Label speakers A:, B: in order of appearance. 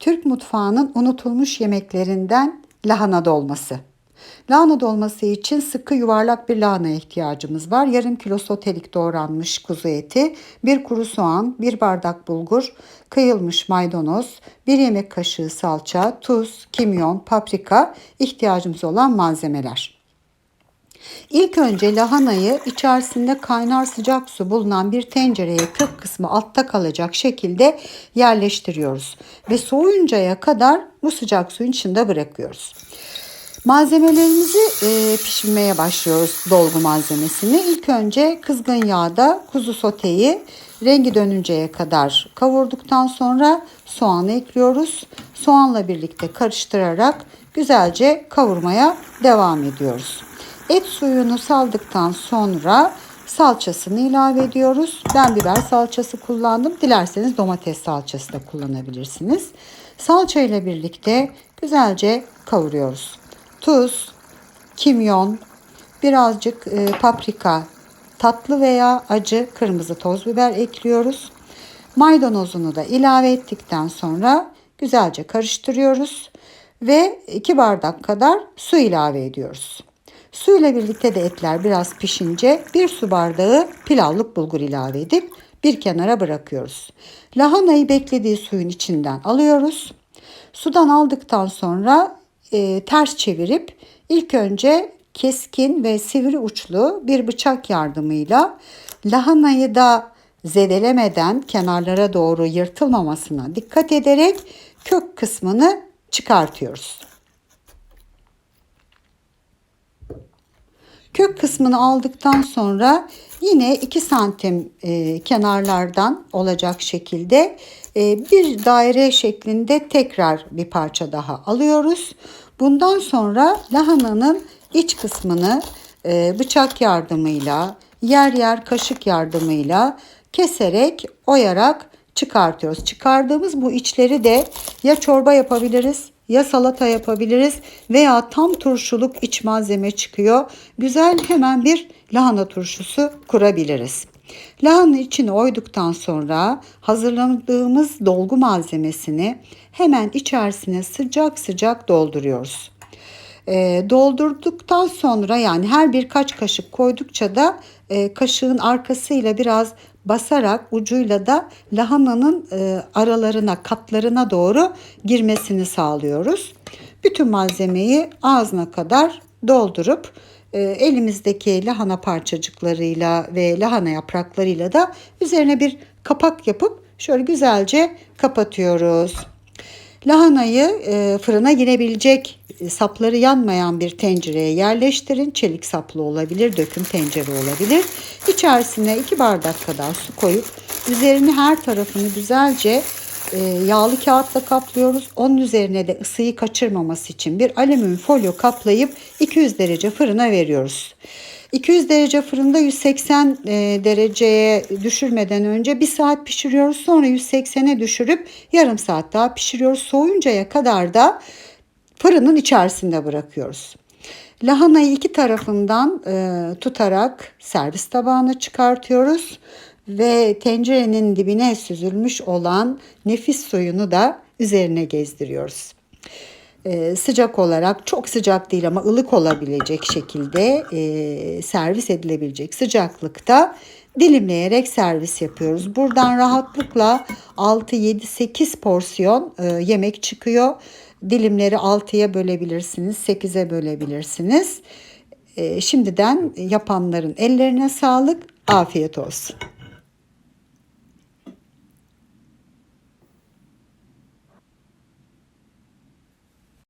A: Türk mutfağının unutulmuş yemeklerinden lahana dolması. Lahana dolması için sıkı yuvarlak bir lahanaya ihtiyacımız var. Yarım kilo sotelik doğranmış kuzu eti, bir kuru soğan, bir bardak bulgur, kıyılmış maydanoz, bir yemek kaşığı salça, tuz, kimyon, paprika ihtiyacımız olan malzemeler. İlk önce lahanayı içerisinde kaynar sıcak su bulunan bir tencereye kök kısmı altta kalacak şekilde yerleştiriyoruz. Ve soğuyuncaya kadar bu sıcak suyun içinde bırakıyoruz. Malzemelerimizi e, pişirmeye başlıyoruz dolgu malzemesini. İlk önce kızgın yağda kuzu soteyi rengi dönünceye kadar kavurduktan sonra soğanı ekliyoruz. Soğanla birlikte karıştırarak güzelce kavurmaya devam ediyoruz. Et suyunu saldıktan sonra salçasını ilave ediyoruz. Ben biber salçası kullandım. Dilerseniz domates salçası da kullanabilirsiniz. Salça ile birlikte güzelce kavuruyoruz. Tuz, kimyon, birazcık e, paprika, tatlı veya acı kırmızı toz biber ekliyoruz. Maydanozunu da ilave ettikten sonra güzelce karıştırıyoruz ve 2 bardak kadar su ilave ediyoruz. Su ile birlikte de etler biraz pişince bir su bardağı pilavlık bulgur ilave edip bir kenara bırakıyoruz. Lahanayı beklediği suyun içinden alıyoruz. Sudan aldıktan sonra e, ters çevirip ilk önce keskin ve sivri uçlu bir bıçak yardımıyla lahanayı da zedelemeden kenarlara doğru yırtılmamasına dikkat ederek kök kısmını çıkartıyoruz. Kök kısmını aldıktan sonra yine 2 santim e, kenarlardan olacak şekilde e, bir daire şeklinde tekrar bir parça daha alıyoruz. Bundan sonra lahananın iç kısmını e, bıçak yardımıyla yer yer kaşık yardımıyla keserek oyarak çıkartıyoruz. Çıkardığımız bu içleri de ya çorba yapabiliriz ya salata yapabiliriz veya tam turşuluk iç malzeme çıkıyor. Güzel hemen bir lahana turşusu kurabiliriz. Lahana içine oyduktan sonra hazırladığımız dolgu malzemesini hemen içerisine sıcak sıcak dolduruyoruz. E, doldurduktan sonra yani her birkaç kaşık koydukça da e, kaşığın arkasıyla biraz basarak ucuyla da lahananın e, aralarına katlarına doğru girmesini sağlıyoruz. Bütün malzemeyi ağzına kadar doldurup e, elimizdeki lahana parçacıklarıyla ve lahana yapraklarıyla da üzerine bir kapak yapıp şöyle güzelce kapatıyoruz. Lahanayı e, fırına girebilecek e, sapları yanmayan bir tencereye yerleştirin. Çelik saplı olabilir, döküm tencere olabilir. İçerisine 2 bardak kadar su koyup üzerini her tarafını güzelce e, yağlı kağıtla kaplıyoruz. Onun üzerine de ısıyı kaçırmaması için bir alüminyum folyo kaplayıp 200 derece fırına veriyoruz. 200 derece fırında 180 e, dereceye düşürmeden önce bir saat pişiriyoruz. Sonra 180'e düşürüp yarım saat daha pişiriyoruz. Soğuyuncaya kadar da fırının içerisinde bırakıyoruz. Lahanayı iki tarafından e, tutarak servis tabağına çıkartıyoruz ve tencerenin dibine süzülmüş olan nefis suyunu da üzerine gezdiriyoruz. Ee, sıcak olarak çok sıcak değil ama ılık olabilecek şekilde e, servis edilebilecek sıcaklıkta dilimleyerek servis yapıyoruz. Buradan rahatlıkla 6, 7, 8 porsiyon e, yemek çıkıyor. Dilimleri 6'ya bölebilirsiniz, 8'e bölebilirsiniz. E, şimdiden yapanların ellerine sağlık, afiyet olsun.